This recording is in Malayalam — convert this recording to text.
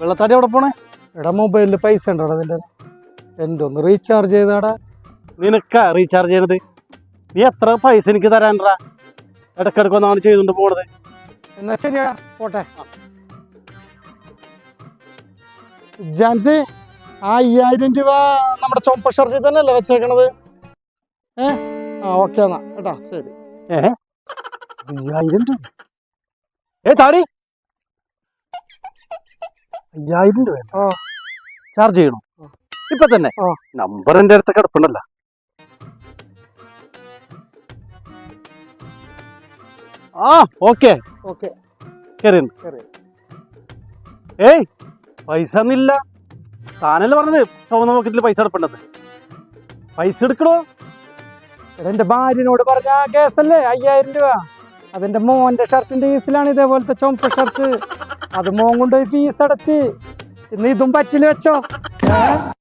വെള്ളത്താടി അവിടെ പോണേ? എടാ മൊബൈലിൽ പൈസ ഉണ്ടോ അതിന്റെ എന്റെ ഒന്ന് റീചാർജ് ചെയ്താടാ. നിനക്കാ റീചാർജ് ചെയ്യണത് നീ എത്ര പൈസ എനിക്ക് തരാൻടാ ഇടക്കിടക്ക് ഒന്നാണ് ചെയ്തുകൊണ്ട് പോണത്. എന്നാ ശരിയാ പോട്ടെ. ജാൻസി ആ അയ്യായിരം രൂപ നമ്മുടെ ചുമപ്പ തന്നെ അല്ലേ വെച്ചേക്കണത്? ഏ? ആ ഓക്കെ എന്നാ. കേട്ടാ ശരി. ഏ? അയ്യായിരം രൂപ? ഏ താടി. അയ്യായിരം രൂപ. ചാർജ് ചെയ്യണോ. ഇപ്പൊ തന്നെ. നമ്പർ എന്റെ അടുത്ത് കിടപ്പുണ്ടല്ലോ. ആ ഓക്കെ. ഏയ് പൈസ ഒന്നില്ല താനല്ലേ പറഞ്ഞത്? ചുവന്ന പോക്കറ്റിൽ പൈസ എടുപ്പുണ്ടത് പൈസ എടുക്കണോ? എന്റെ ഭാര്യനോട് പറഞ്ഞ ആ കേസല്ലേ അയ്യായിരം രൂപ. അതെന്റെ മോന്റെ ഷർട്ടിന്റെ ഈസിലാണ് ഇതേപോലത്തെ ചുമപ്പ ഷർട്ട് അത് മോൻ കൊണ്ടുപോയി ഫീസ് അടച്ച് ഇന്ന് ഇതും പറ്റില്ല വെച്ചോ?